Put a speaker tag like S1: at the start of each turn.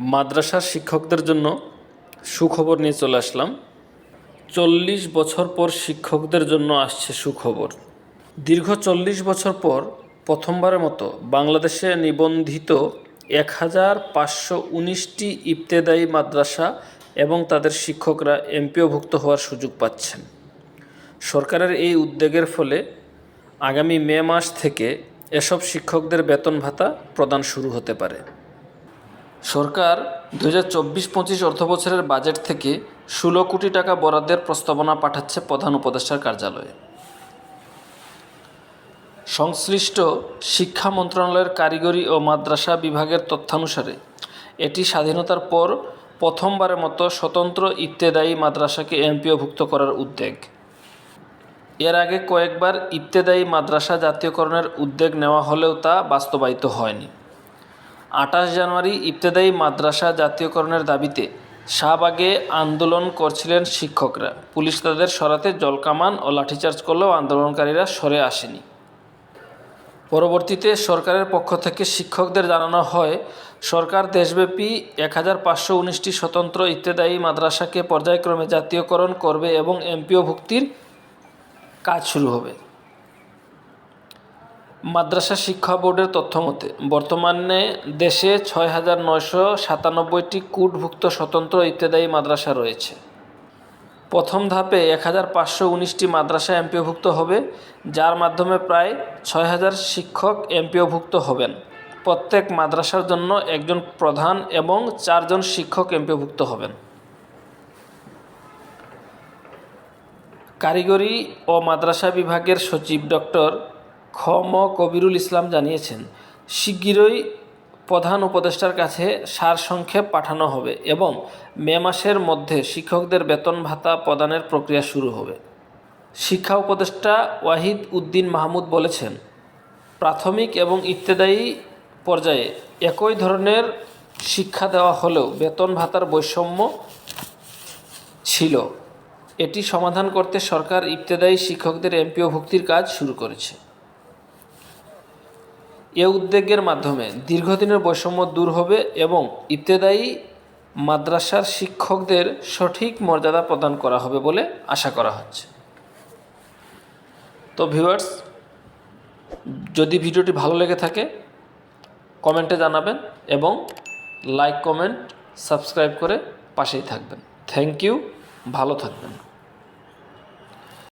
S1: মাদ্রাসার শিক্ষকদের জন্য সুখবর নিয়ে চলে আসলাম। চল্লিশ বছর পর শিক্ষকদের জন্য আসছে সুখবর। দীর্ঘ চল্লিশ বছর পর প্রথমবারের মতো বাংলাদেশে নিবন্ধিত এক হাজার পাঁচশো উনিশটি ইবতেদায়ী মাদ্রাসা এবং তাদের শিক্ষকরা এমপিওভুক্ত হওয়ার সুযোগ পাচ্ছেন। সরকারের এই উদ্যোগের ফলে আগামী মে মাস থেকে এসব শিক্ষকদের বেতন ভাতা প্রদান শুরু হতে পারে। সরকার দু হাজার চব্বিশ পঁচিশ অর্থবছরের বাজেট থেকে ষোলো কোটি টাকা বরাদ্দের প্রস্তাবনা পাঠাচ্ছে প্রধান উপদেষ্টার কার্যালয়ে। সংশ্লিষ্ট শিক্ষা মন্ত্রণালয়ের কারিগরি ও মাদ্রাসা বিভাগের তথ্যানুসারে, এটি স্বাধীনতার পর প্রথমবারের মতো স্বতন্ত্র ইত্তেদায়ী মাদ্রাসাকে এমপিওভুক্ত করার উদ্যোগ। এর আগে কয়েকবার ইত্তেদায়ী মাদ্রাসা জাতীয়করণের উদ্যোগ নেওয়া হলেও তা বাস্তবায়িত হয়নি। আঠাশ জানুয়ারি ইবতেদায়ী মাদ্রাসা জাতীয়করণের দাবিতে শাহবাগে আন্দোলন করছিলেন শিক্ষকরা। পুলিশ তাদের সরাতে জলকামান ও লাঠিচার্জ করলেও আন্দোলনকারীরা সরে আসেনি। পরবর্তীতে সরকারের পক্ষ থেকে শিক্ষকদের জানানো হয়, সরকার দেশব্যাপী এক হাজার পাঁচশো উনিশটি স্বতন্ত্র ইত্তেদায়ী মাদ্রাসাকে পর্যায়ক্রমে জাতীয়করণ করবে এবং এমপিও ভুক্তির কাজ শুরু হবে। মাদ্রাসা শিক্ষা বোর্ডের তথ্য মতে, বর্তমানে দেশে ছয় হাজার নয়শো সাতানব্বইটি কূটভুক্ত স্বতন্ত্র ইত্তেদায়ী মাদ্রাসা রয়েছে। প্রথম ধাপে এক হাজার পাঁচশো উনিশটি মাদ্রাসা এমপিওভুক্ত হবে, যার মাধ্যমে প্রায় ছয় হাজার শিক্ষক এমপিওভুক্ত হবেন। প্রত্যেক মাদ্রাসার জন্য একজন প্রধান এবং চারজন শিক্ষক এমপিওভুক্ত হবেন। কারিগরি ও মাদ্রাসা বিভাগের সচিব ডক্টর খ ম কবিরুল ইসলাম জানিয়েছেন, শিগগিরই প্রধান উপদেষ্টার কাছে সারসংক্ষেপ পাঠানো হবে এবং মে মাসের মধ্যে শিক্ষকদের বেতন ভাতা প্রদানের প্রক্রিয়া শুরু হবে। শিক্ষা উপদেষ্টা ওয়াহিদ উদ্দিন মাহমুদ বলেছেন, প্রাথমিক এবং ইত্তেদায়ী পর্যায়ে একই ধরনের শিক্ষা দেওয়া হলেও বেতন ভাতার বৈষম্য ছিল। এটি সমাধান করতে সরকার ইবতেদায়ী শিক্ষকদের এমপিও ভুক্তির কাজ শুরু করেছে। এ উদ্যোগের মাধ্যমে দীর্ঘদিনের বৈষম্য দূর হবে এবং ইবতেদায়ী মাদ্রাসার শিক্ষকদের সঠিক মর্যাদা প্রদান করা হবে বলে আশা করা হচ্ছে। তো ভিউয়ার্স যদি ভিডিওটি ভালো লেগে থাকে, কমেন্টে জানাবেন এবং লাইক কমেন্ট সাবস্ক্রাইব করে পাশেই থাকবেন। থ্যাংক ইউ ভালো থাকবেন।